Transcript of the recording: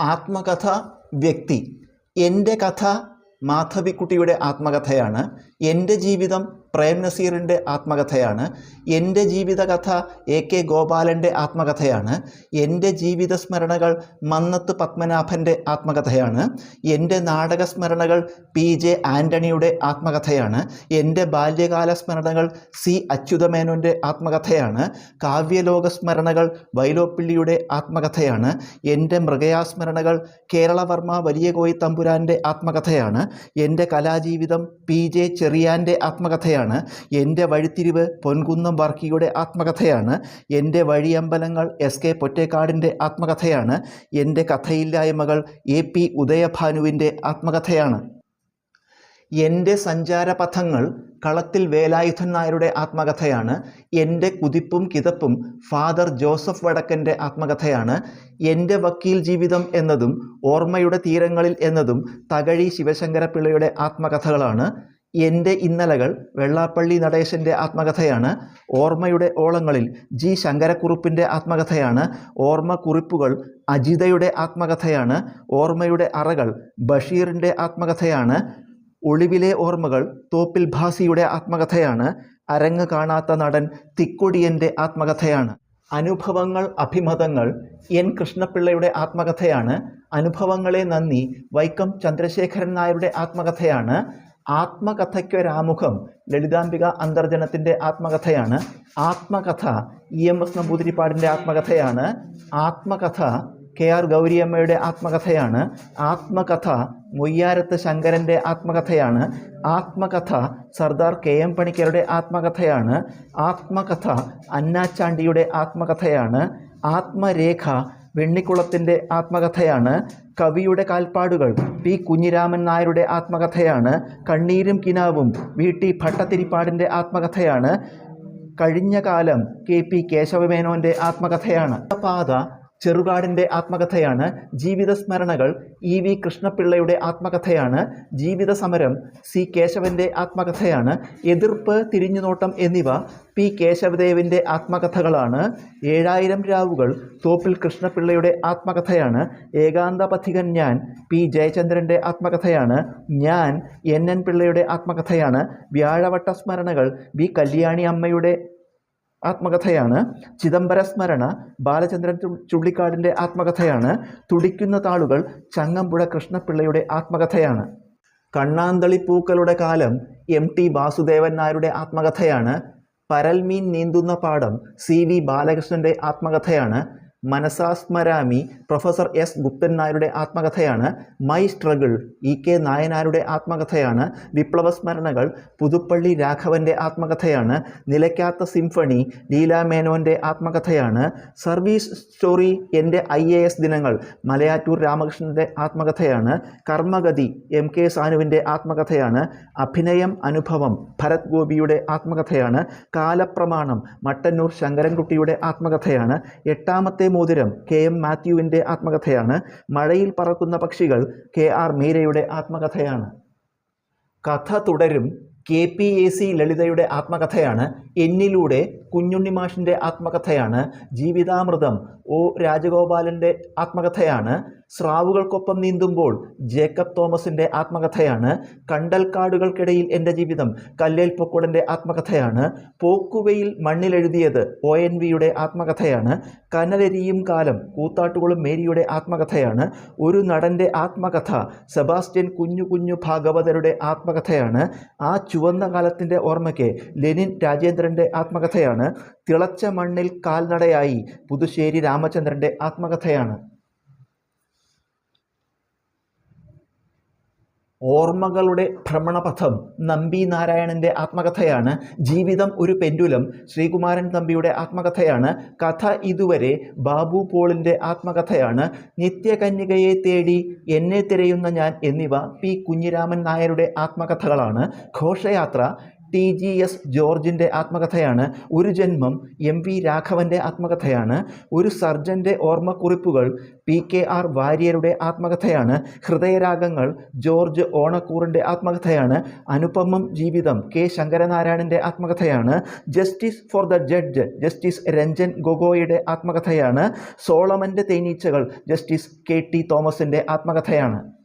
ആത്മകഥ വ്യക്തി. എന്റെ കഥ മാധവിക്കുട്ടിയുടെ ആത്മകഥയാണ്. എന്റെ ജീവിതം പ്രേം നസീറിന്റെ ആത്മകഥയാണ്. എന്റെ ജീവിതകഥ എ കെ ഗോപാലന്റെ ആത്മകഥയാണ്. എന്റെ ജീവിത സ്മരണകൾ മന്നത്ത് പത്മനാഭന്റെ ആത്മകഥയാണ്. എന്റെ നാടക സ്മരണകൾ പി ജെ ആന്റണിയുടെ ആത്മകഥയാണ്. എന്റെ ബാല്യകാല സ്മരണകൾ സി അച്യുതമേനോന്റെ ആത്മകഥയാണ്. കാവ്യലോക സ്മരണകൾ വൈലോപ്പിള്ളിയുടെ ആത്മകഥയാണ്. എന്റെ മൃഗയാസ്മരണകൾ കേരളവർമ്മ വലിയ കോയി തമ്പുരാന്റെ ആത്മകഥയാണ്. എന്റെ കലാജീവിതം പി ജെ ചെറിയാന്റെ ആത്മകഥയാണ്. എന്റെ വഴിത്തിരിവ് പൊൻകുന്നം വർക്കിയുടെ ആത്മകഥയാണ്. എന്റെ വഴിയമ്പലങ്ങൾ എസ് കെ പൊറ്റേക്കാടിന്റെ ആത്മകഥയാണ്. എന്റെ കഥയില്ലായ്മകൾ എ പി ഉദയഭാനുവിന്റെ ആത്മകഥയാണ്. എന്റെ സഞ്ചാരപഥങ്ങൾ കളത്തിൽ വേലായുധൻ നായരുടെ ആത്മകഥയാണ്. എന്റെ കുതിപ്പും കിതപ്പും ഫാദർ ജോസഫ് വടക്കന്റെ ആത്മകഥയാണ്. എന്റെ വക്കീൽ ജീവിതം എന്നതും ഓർമ്മയുടെ തീരങ്ങളിൽ എന്നതും തകഴി ശിവശങ്കരപിള്ളയുടെ ആത്മകഥകളാണ്. എന്റെ ഇന്നലകൾ വെള്ളാപ്പള്ളി നടേശന്റെ ആത്മകഥയാണ്. ഓർമ്മയുടെ ഓളങ്ങളിൽ ജി ശങ്കരക്കുറുപ്പിന്റെ ആത്മകഥയാണ്. ഓർമ്മ കുറിപ്പുകൾ അജിതയുടെ ആത്മകഥയാണ്. ഓർമ്മയുടെ അറകൾ ബഷീറിന്റെ ആത്മകഥയാണ്. ഒളിവിലെ ഓർമ്മകൾ തോപ്പിൽ ഭാസിയുടെ ആത്മകഥയാണ്. അരങ്ങ് കാണാത്ത നടൻ തിക്കൊടിയന്റെ ആത്മകഥയാണ്. അനുഭവങ്ങൾ അഭിമതങ്ങൾ എൻ കൃഷ്ണപിള്ളയുടെ ആത്മകഥയാണ്. അനുഭവങ്ങളെ നന്ദി. വൈക്കം ചന്ദ്രശേഖരൻ നായരുടെ ആത്മകഥയാണ്. ആത്മകഥയ്ക്കൊരാമുഖം ലളിതാംബിക അന്തർജനത്തിന്റെ ആത്മകഥയാണ്. ആത്മകഥ ഇ എം എസ് നമ്പൂതിരിപ്പാടിന്റെ ആത്മകഥയാണ്. ആത്മകഥ കെ ആർ ഗൗരിയമ്മയുടെ ആത്മകഥയാണ്. ആത്മകഥ മൊയ്യാരത്ത് ശങ്കരന്റെ ആത്മകഥയാണ്. ആത്മകഥ സർദാർ കെ എം പണിക്കരുടെ ആത്മകഥയാണ്. ആത്മകഥ അന്നാച്ചാണ്ടിയുടെ ആത്മകഥയാണ്. ആത്മരേഖ വെണ്ണിക്കുളത്തിന്റെ ആത്മകഥയാണ്. കവിയുടെ കാൽപ്പാടുകൾ പി. കുഞ്ഞിരാമൻ നായരുടെ ആത്മകഥയാണ് കണ്ണീരും കിനാവും വി. ടി. ഭട്ടത്തിരിപ്പാടിന്റെ ആത്മകഥയാണ് കഴിഞ്ഞ കാലം കെ. പി. കേശവമേനോന്റെ ആത്മകഥയാണ്. പാത ചെറുകാടിന്റെ ആത്മകഥയാണ് ജീവിത സ്മരണകൾ ഇ വി കൃഷ്ണപിള്ളയുടെ ആത്മകഥയാണ്. ജീവിത സമരം സി കേശവന്റെ ആത്മകഥയാണ്. എതിർപ്പ് തിരിഞ്ഞുനോട്ടം എന്നിവ പി കേശവദേവിന്റെ ആത്മകഥകളാണ്. ഏഴായിരം രാവുകൾ തോപ്പിൽ കൃഷ്ണപിള്ളയുടെ ആത്മകഥയാണ്. ഏകാന്തപഥികൻ ഞാൻ പി ജയചന്ദ്രന്റെ ആത്മകഥയാണ്. ഞാൻ എൻ എൻ പിള്ളയുടെ ആത്മകഥയാണ്. വ്യാഴവട്ട സ്മരണകൾ ബി കല്യാണി അമ്മയുടെ ആത്മകഥയാണ്. ചിദംബര സ്മരണ ബാലചന്ദ്രൻ ചുള്ളിക്കാടിന്റെ ആത്മകഥയാണ്. തുടിക്കുന്ന താളുകൾ ചങ്ങമ്പുഴ കൃഷ്ണപിള്ളയുടെ ആത്മകഥയാണ്. കണ്ണാന്തളിപ്പൂക്കളുടെ കാലം എം ടി വാസുദേവൻ നായരുടെ ആത്മകഥയാണ്. പരൽമീൻ നീന്തുന്ന പാഠം സി വി ബാലകൃഷ്ണന്റെ ആത്മകഥയാണ്. Manasasmarami professor S. ഗുപ്തൻ നായരുടെ ആത്മകഥയാണ്. My struggle E. കെ. നായനാരുടെ ആത്മകഥയാണ്. വിപ്ലവ സ്മരണകൾ പുതുപ്പള്ളി രാഘവന്റെ ആത്മകഥയാണ്. നിലയ്ക്കാത്ത സിംഫണി ലീലാ മേനോന്റെ ആത്മകഥയാണ്. സർവീസ് സ്റ്റോറി എന്റെ ഐ. എ. എസ്. ദിനങ്ങൾ മലയാറ്റൂർ രാമകൃഷ്ണന്റെ ആത്മകഥയാണ്. കർമ്മഗതി എം. കെ. സാനുവിന്റെ ആത്മകഥയാണ്. അഭിനയം അനുഭവം ഭരത് ഗോപിയുടെ ആത്മകഥയാണ്. കാലപ്രമാണം മട്ടന്നൂർ ശങ്കരൻകുട്ടിയുടെ ആത്മകഥയാണ്. എട്ടാമത്തെ മോതിരം കെ എം മാത്യുവിന്റെ ആത്മകഥയാണ്. മഴയിൽ പറക്കുന്ന പക്ഷികൾ കെ ആർ മീരയുടെ ആത്മകഥയാണ്. കഥ തുടരും. കെ പി എ സി ലളിതയുടെ ആത്മകഥയാണ് എന്നിലൂടെ കുഞ്ഞുണ്ണി മാഷിന്റെ ആത്മകഥയാണ്. ജീവിതാമൃതം ഒ. രാജഗോപാലന്റെ ആത്മകഥയാണ്. സ്രാവുകൾക്കൊപ്പം നീന്തുമ്പോൾ ജേക്കബ് തോമസിന്റെ ആത്മകഥയാണ്. കണ്ടൽക്കാടുകൾക്കിടയിൽ എന്റെ ജീവിതം കല്ലേൽ പൊക്കോടന്റെ ആത്മകഥയാണ്. പോക്കുവയിൽ മണ്ണിലെഴുതിയത് ഒ. എൻ. വിയുടെ ആത്മകഥയാണ്. കനലെരിയും കാലം കൂത്താട്ടുകളും മേരിയുടെ ആത്മകഥയാണ്. ഒരു നടന്റെ ആത്മകഥ സെബാസ്റ്റ്യൻ കുഞ്ഞു കുഞ്ഞു ഭാഗവതരുടെ ആത്മകഥയാണ്. ആ ചുവന്ന കാലത്തിന്റെ ഓർമ്മയ്ക്ക് ലെനിൻ രാജേന്ദ്രന്റെ ആത്മകഥയാണ്. തിളച്ച മണ്ണിൽ കാൽനടയായി പുതുശ്ശേരി രാമചന്ദ്രന്റെ ആത്മകഥയാണ്. ഓർമ്മകളുടെ ഭ്രമണപഥം. നമ്പി നാരായണന്റെ ആത്മകഥയാണ്. ജീവിതം ഒരു പെൻഡുലം. ശ്രീകുമാരൻ തമ്പിയുടെ ആത്മകഥയാണ്. കഥ ഇതുവരെ ബാബു പോളിന്റെ ആത്മകഥയാണ്. നിത്യകന്യകയെ തേടി എന്നെ തിരയുന്ന ഞാൻ എന്നിവ പി കുഞ്ഞിരാമൻ നായരുടെ ആത്മകഥകളാണ്. ഘോഷയാത്ര ടി ജി എസ് ജോർജിന്റെ ആത്മകഥയാണ്. ഒരു ജന്മം എം വി രാഘവന്റെ ആത്മകഥയാണ്. ഒരു സർജന്റെ ഓർമ്മക്കുറിപ്പുകൾ പി കെ ആർ വാര്യരുടെ ആത്മകഥയാണ്. ഹൃദയരാഗങ്ങൾ ജോർജ് ഓണക്കൂറിന്റെ ആത്മകഥയാണ്. അനുപമം ജീവിതം കെ ശങ്കരനാരായണന്റെ ആത്മകഥയാണ്. Justice for the judge justice Ranjan ഗൊഗോയുടെ ആത്മകഥയാണ്. സോളമന്റെ തേനീച്ചകൾ ജസ്റ്റിസ് കെ ടി തോമസിന്റെ ആത്മകഥയാണ്.